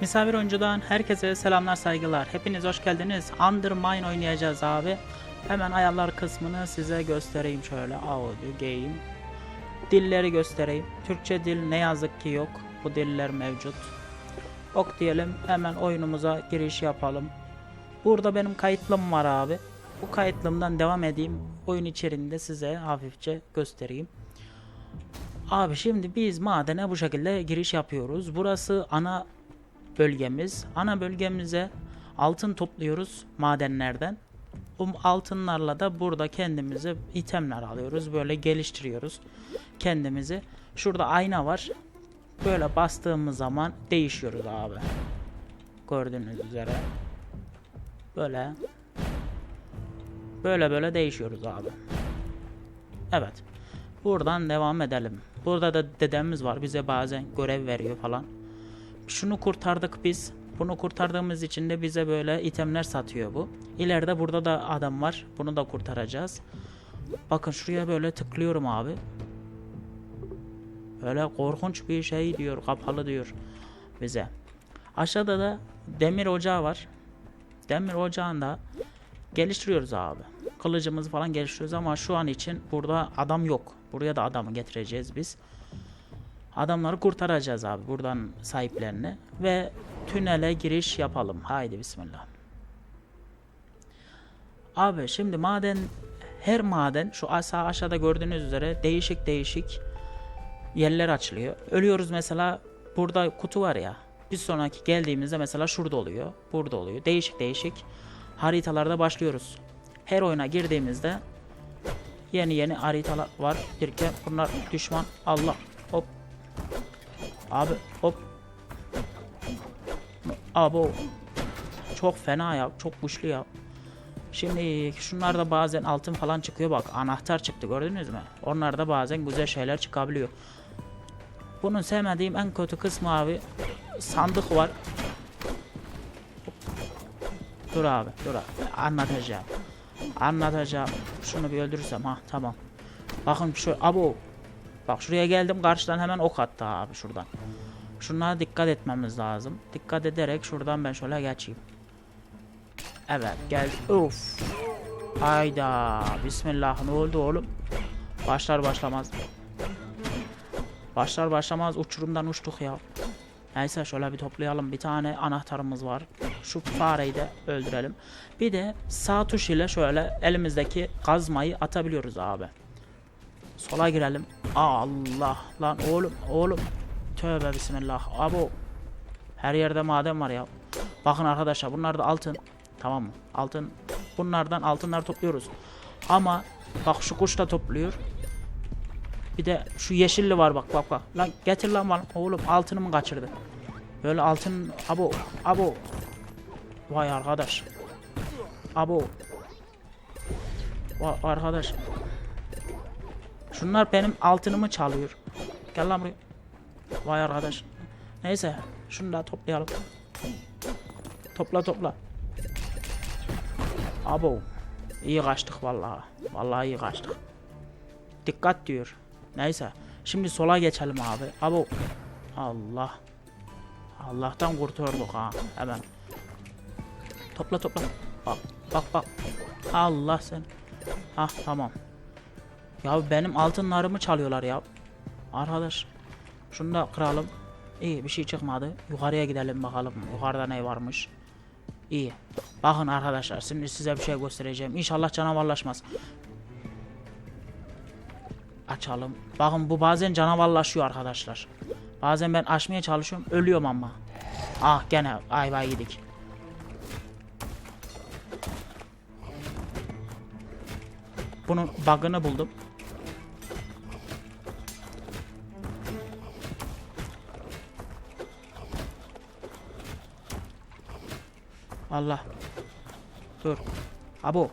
Misafir oyuncudan herkese selamlar saygılar. Hepiniz hoş geldiniz. Undermine oynayacağız abi. Hemen ayarlar kısmını size göstereyim şöyle. Audio game. Dilleri göstereyim. Türkçe dil ne yazık ki yok. Bu diller mevcut. Ok diyelim. Hemen oyunumuza giriş yapalım. Burada benim kayıtlım var abi. Bu kayıtlımdan devam edeyim. Oyun içeriğinde size hafifçe göstereyim. Abi şimdi biz madene bu şekilde giriş yapıyoruz. Burası ana bölgemiz. Ana bölgemize altın topluyoruz madenlerden. Bu altınlarla da burada kendimize itemler alıyoruz. Böyle geliştiriyoruz kendimizi. Şurada ayna var. Böyle bastığımız zaman değişiyoruz abi. Gördüğünüz üzere. Böyle. Böyle böyle değişiyoruz abi. Evet. Buradan devam edelim. Burada da dedemiz var. Bize bazen görev veriyor falan. Şunu kurtardık biz. Bunu kurtardığımız için de bize böyle itemler satıyor bu. İleride burada da adam var. Bunu da kurtaracağız. Bakın şuraya böyle tıklıyorum abi. Böyle korkunç bir şey diyor. Kapalı diyor bize. Aşağıda da demir ocağı var. Demir ocağında geliştiriyoruz abi. Kılıcımızı falan geliştiriyoruz ama şu an için burada adam yok. Buraya da adamı getireceğiz biz. Adamları kurtaracağız abi buradan sahiplerini ve tünele giriş yapalım. Haydi bismillah. Abi şimdi maden her maden şu asa aşağıda gördüğünüz üzere değişik değişik yerler açılıyor. Ölüyoruz mesela burada kutu var ya. Bir sonraki geldiğimizde mesela şurada oluyor. Burada oluyor. Değişik değişik haritalarda başlıyoruz. Her oyuna girdiğimizde yeni yeni haritalar var. Dirken bunlar düşman. Allah. Abi hop. Abo. Çok fena ya. Çok güçlü ya. Şimdi şunlarda bazen altın falan çıkıyor bak. Anahtar çıktı gördünüz mü? Onlarda bazen güzel şeyler çıkabiliyor. Bunun sevmediğim en kötü kısmı abi sandık var. Dur abi dur abi. Anlatacağım. Anlatacağım. Şunu bir öldürürsem ha tamam. Bakın şu abo. Bak şuraya geldim karşıdan hemen ok attı abi şuradan. Şunlara dikkat etmemiz lazım. Dikkat ederek şuradan ben şöyle geçeyim. Evet gel. Uf. Hayda. Bismillah ne oldu oğlum? Başlar başlamaz. Başlar başlamaz uçurumdan uçtuk ya. Neyse şöyle bir toplayalım. Bir tane anahtarımız var. Şu fareyi de öldürelim. Bir de sağ tuş ile şöyle elimizdeki kazmayı atabiliyoruz abi. Sola girelim. Allah lan oğlum oğlum. Tövbe bismillah. Abo. Her yerde maden var ya. Bakın arkadaşlar bunlar da altın. Tamam mı? Altın. Bunlardan altınlar topluyoruz. Ama bak şu kuş da topluyor. Bir de şu yeşilli var bak bak bak. Lan getir lan bana. Oğlum altınımı kaçırdı. Böyle altın abo abo. Vay arkadaş. Abo. Vay arkadaş. Şunlar benim altınımı çalıyor. Gel lan buraya. Vay arkadaş. Neyse şunu da toplayalım. Topla topla. Abo. İyi kaçtık vallahi. Vallahi iyi kaçtık. Dikkat diyor. Neyse. Şimdi sola geçelim abi. Abo. Allah. Allah'tan kurtulduk ha. Hemen. Topla topla. Bak bak bak. Allah sen. Ha tamam. Ya benim altınlarımı çalıyorlar ya. Arkadaş. Şunu da kıralım. İyi bir şey çıkmadı. Yukarıya gidelim bakalım. Yukarıda ne varmış. İyi. Bakın arkadaşlar şimdi size bir şey göstereceğim. İnşallah canavarlaşmaz. Açalım. Bakın bu bazen canavarlaşıyor arkadaşlar. Bazen ben açmaya çalışıyorum. Ölüyorum ama. Ah gene ayva yedik. Bunun bug'ını buldum. Allah. Dur. Abo.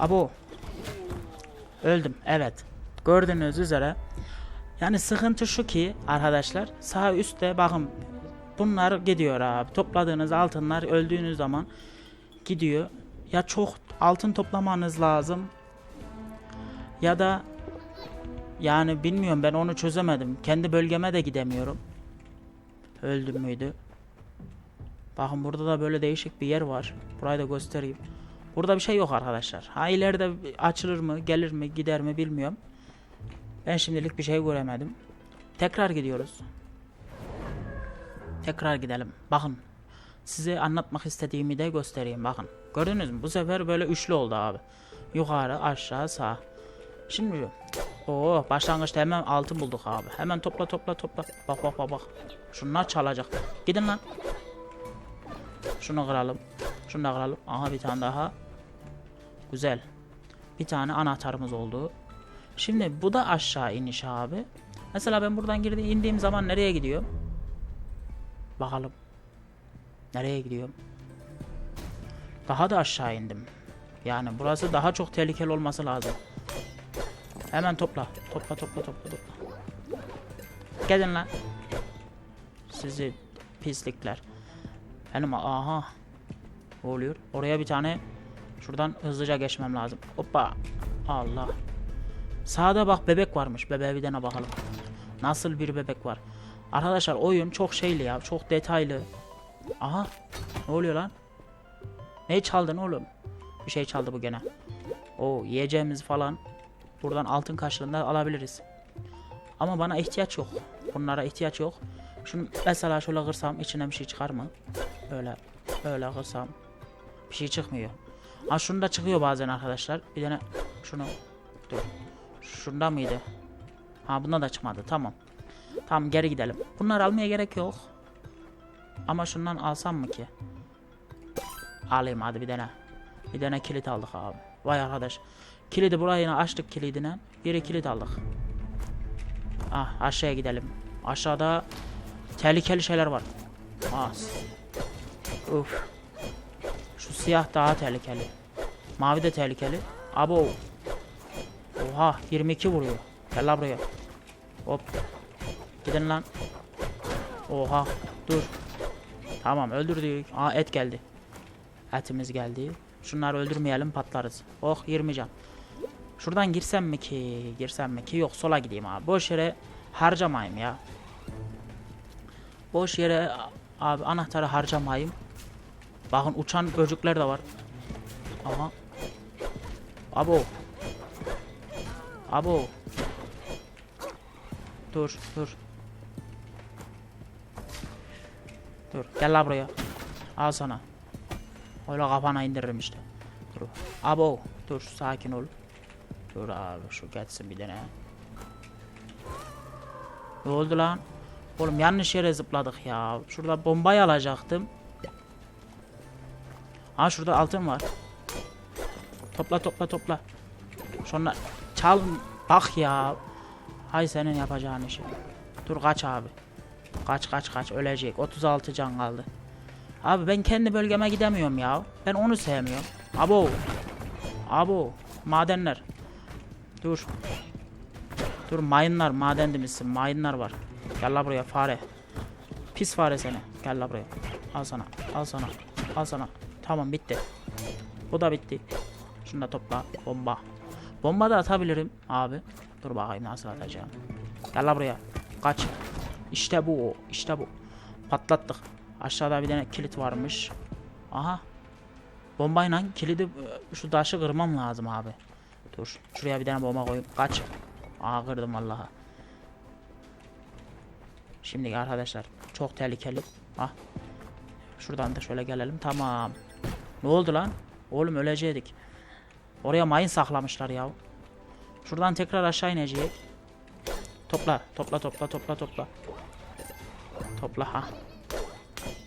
Abo. Öldüm. Evet. Gördüğünüz üzere. Yani sıkıntı şu ki arkadaşlar sağ üstte bakın bunlar gidiyor abi. Topladığınız altınlar öldüğünüz zaman gidiyor. Ya çok altın toplamanız lazım Ya da yani bilmiyorum ben onu çözemedim. Kendi bölgeme de gidemiyorum. Öldüm müydü? Bakın burada da böyle değişik bir yer var. Burayı da göstereyim. Burada bir şey yok arkadaşlar. Ha ileride açılır mı, gelir mi, gider mi bilmiyorum. Ben şimdilik bir şey göremedim. Tekrar gidiyoruz. Tekrar gidelim. Bakın. Size anlatmak istediğimi de göstereyim bakın. Gördünüz mü? Bu sefer böyle üçlü oldu abi. Yukarı, aşağı, sağ. Şimdi o başlangıçta hemen altın bulduk abi. Hemen topla topla topla. Bak bak bak bak. Şunlar çalacak. Gidin lan. Şunu kıralım. Şunu da kıralım. Aha bir tane daha. Güzel. Bir tane anahtarımız oldu. Şimdi bu da aşağı iniş abi. Mesela ben buradan girdi indiğim zaman nereye gidiyorum? Bakalım. Nereye gidiyorum? Daha da aşağı indim. Yani burası daha çok tehlikeli olması lazım. Hemen topla. Topla topla topla topla. Gelin lan. Sizi pislikler. Benim aha. Ne oluyor? Oraya bir tane şuradan hızlıca geçmem lazım. Hoppa. Allah. Sağda bak bebek varmış. Bebeğe bir tane bakalım. Nasıl bir bebek var? Arkadaşlar oyun çok şeyli ya. Çok detaylı. Aha. Ne oluyor lan? Ne çaldın oğlum? Bir şey çaldı bu gene. O yiyeceğimiz falan buradan altın karşılığında alabiliriz. Ama bana ihtiyaç yok. Bunlara ihtiyaç yok. Şunu mesela şöyle kırsam içinden bir şey çıkar mı? Böyle böyle kırsam bir şey çıkmıyor. Ha şunu da çıkıyor bazen arkadaşlar. Bir tane şunu dur. Şunda mıydı? Ha bunda da çıkmadı. Tamam. Tamam geri gidelim. Bunları almaya gerek yok. Ama şundan alsam mı ki? Alayım hadi bir tane. Bir tane kilit aldık abi. Vay arkadaş. Kilidi buraya açtık kilidine. Biri kilit aldık. Ah aşağıya gidelim. Aşağıda tehlikeli şeyler var. Ah. Uf. Şu siyah daha tehlikeli. Mavi de tehlikeli. Abo. Oha 22 vuruyor. Gel lan buraya. Hop. Gidin lan. Oha. Dur. Tamam öldürdük. Aa et geldi. Etimiz geldi. Şunları öldürmeyelim patlarız. Oh 20 can. Şuradan girsem mi ki? Girsem mi ki? Yok sola gideyim abi. Boş yere harcamayayım ya. Boş yere abi anahtarı harcamayayım. Bakın uçan böcekler de var. Aha. Abo. Abo. Dur dur. Dur gel la buraya. Al sana. Öyle kafana indiririm işte. Dur. Abo. Dur sakin ol. Dur abi şu geçsin bir tane. Ne oldu lan? Oğlum yanlış yere zıpladık ya. Şurada bombayı alacaktım. Ha şurada altın var. Topla topla topla. Sonra çal bak ya. Hay senin yapacağın işi. Dur kaç abi. Kaç kaç kaç ölecek. 36 can kaldı. Abi ben kendi bölgeme gidemiyorum ya. Ben onu sevmiyorum. Abo. Abo. Madenler. Dur. Dur mayınlar maden demişsin. Mayınlar var. Gel la buraya fare. Pis fare seni. Gel la buraya. Al sana. Al sana. Al sana. Tamam bitti. Bu da bitti. Şunu da topla. Bomba. Bomba da atabilirim abi. Dur bakayım nasıl atacağım. Gel la buraya. Kaç. İşte bu. İşte bu. Patlattık. Aşağıda bir tane kilit varmış. Aha. Bombayla kilidi e, şu taşı kırmam lazım abi. Dur. Şuraya bir tane bomba koyayım. Kaç. Aa kırdım vallahi. Şimdi arkadaşlar çok tehlikeli. Ah. Şuradan da şöyle gelelim. Tamam. Ne oldu lan? Oğlum ölecektik. Oraya mayın saklamışlar ya. Şuradan tekrar aşağı ineceğiz. Topla, topla, topla, topla, topla. Topla ha.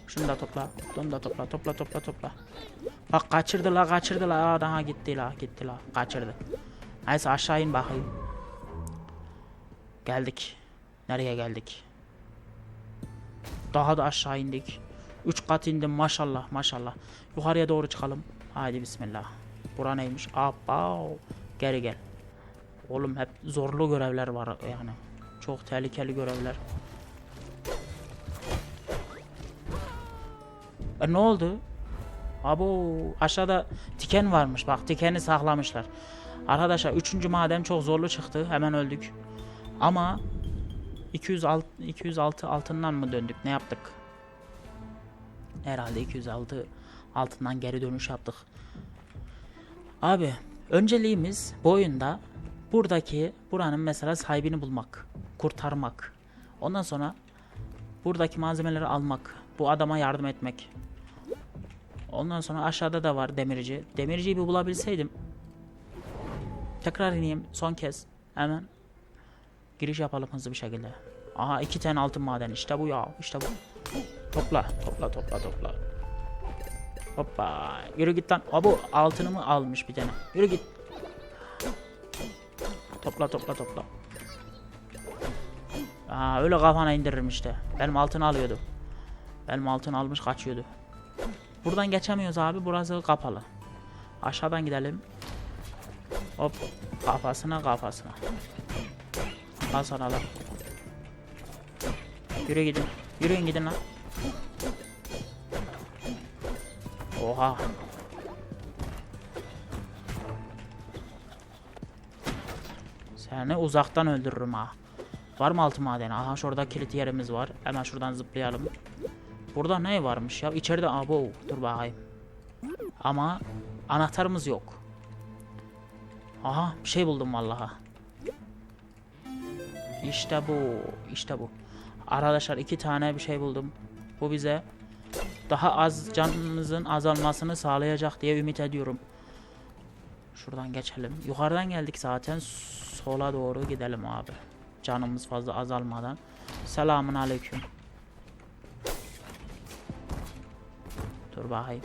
Şunu da topla. Bunu da topla, topla, topla, topla. Bak kaçırdı la, kaçırdı la. Aa, daha gitti la, gitti la. Kaçırdı. Neyse aşağı in bakayım. Geldik. Nereye geldik? Daha da aşağı indik. 3 kat indim maşallah maşallah. Yukarıya doğru çıkalım. Haydi bismillah. Bura neymiş? Abba. Geri gel. Oğlum hep zorlu görevler var yani. Çok tehlikeli görevler. Ne oldu? Abo aşağıda tiken varmış bak tikeni saklamışlar. Arkadaşlar 3. maden çok zorlu çıktı. Hemen öldük. Ama 206 206 altından mı döndük? Ne yaptık? Herhalde 206 altından geri dönüş yaptık. Abi önceliğimiz bu oyunda buradaki buranın mesela sahibini bulmak, kurtarmak. Ondan sonra buradaki malzemeleri almak, bu adama yardım etmek. Ondan sonra aşağıda da var demirci. Demirciyi bir bulabilseydim. Tekrar ineyim son kez. Hemen giriş yapalım hızlı bir şekilde. Aha iki tane altın maden işte bu ya işte bu. Topla topla topla topla. Hoppa yürü git lan. Aa, bu altını mı almış bir tane. Yürü git. Topla topla topla. Aa, öyle kafana indiririm işte. Benim altını alıyordu. Benim altın almış kaçıyordu. Buradan geçemiyoruz abi. Burası kapalı. Aşağıdan gidelim. Hop. Kafasına kafasına. Lan. Yürü gidin. Yürüyün gidin lan. Oha. Seni uzaktan öldürürüm ha. Var mı altı madeni? Aha şurada kilit yerimiz var. Hemen şuradan zıplayalım. Burada ne varmış ya? İçeride abo. Dur bakayım. Ama anahtarımız yok. Aha bir şey buldum vallaha. İşte bu. işte bu. Arkadaşlar iki tane bir şey buldum. Bu bize daha az canımızın azalmasını sağlayacak diye ümit ediyorum. Şuradan geçelim. Yukarıdan geldik zaten. Sola doğru gidelim abi. Canımız fazla azalmadan. Selamun aleyküm. Dur bakayım.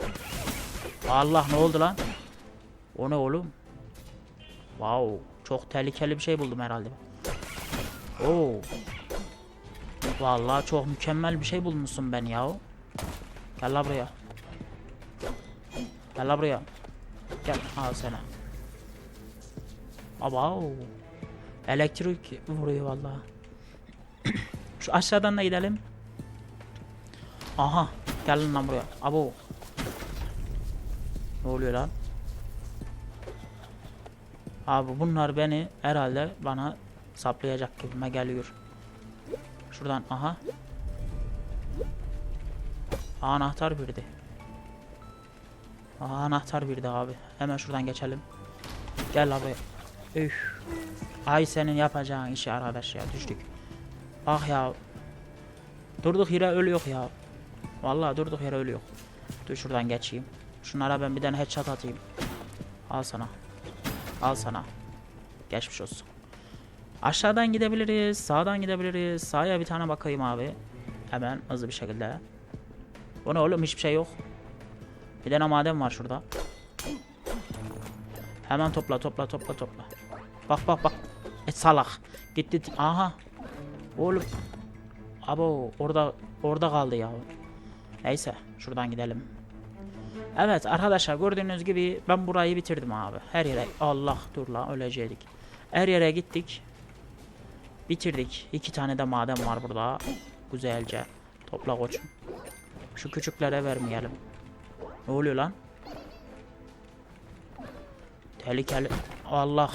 Allah ne oldu lan? O ne oğlum? Wow, çok tehlikeli bir şey buldum herhalde. Oo. Vallahi çok mükemmel bir şey bulmuşsun ben ya. Gel la buraya. Gel la buraya. Gel al sana. Wow. Elektrik vuruyor vallahi. Şu aşağıdan da gidelim. Aha. Gelin lan buraya. Abo. Ne oluyor lan? Abi bunlar beni herhalde bana saplayacak gibime geliyor. Şuradan aha. Anahtar birdi. Anahtar birdi abi. Hemen şuradan geçelim. Gel abi. Üf. Ay senin yapacağın işi arkadaş ya düştük. Ah ya. Durduk yere ölüyor ya. Vallahi durduk yere ölüyor. Dur şuradan geçeyim. Şunlara ben bir tane headshot atayım. Al sana. Al sana. Geçmiş olsun. Aşağıdan gidebiliriz. Sağdan gidebiliriz. Sağa bir tane bakayım abi. Hemen hızlı bir şekilde. Bu ne oğlum hiçbir şey yok. Bir tane maden var şurada. Hemen topla topla topla topla. Bak bak bak. E salak. Gitti. Aha. Oğlum. Abo orada orada kaldı ya. Neyse şuradan gidelim. Evet arkadaşlar gördüğünüz gibi ben burayı bitirdim abi. Her yere Allah dur la ölecektik. Her yere gittik. Bitirdik. İki tane de maden var burada. Güzelce. Topla koçum. Şu küçüklere vermeyelim. Ne oluyor lan? Tehlikeli. Allah.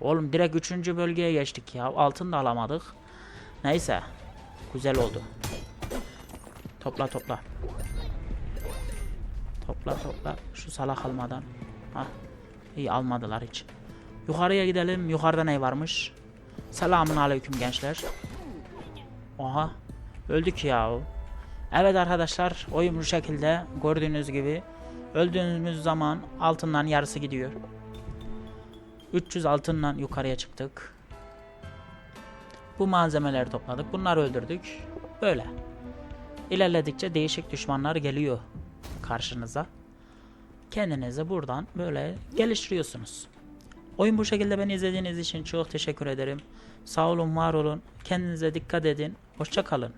Oğlum direkt üçüncü bölgeye geçtik ya. Altın da alamadık. Neyse. Güzel oldu. Topla topla. Topla topla. Şu salak almadan. Hah. İyi almadılar hiç. Yukarıya gidelim. Yukarıda ne varmış? Selamun aleyküm gençler. Oha. Öldük ya. Evet arkadaşlar oyun bu şekilde gördüğünüz gibi öldüğümüz zaman altından yarısı gidiyor. 300 altından yukarıya çıktık. Bu malzemeleri topladık. Bunları öldürdük. Böyle. İlerledikçe değişik düşmanlar geliyor karşınıza. Kendinizi buradan böyle geliştiriyorsunuz. Oyun bu şekilde beni izlediğiniz için çok teşekkür ederim. Sağ olun, var olun. Kendinize dikkat edin. Hoşça kalın.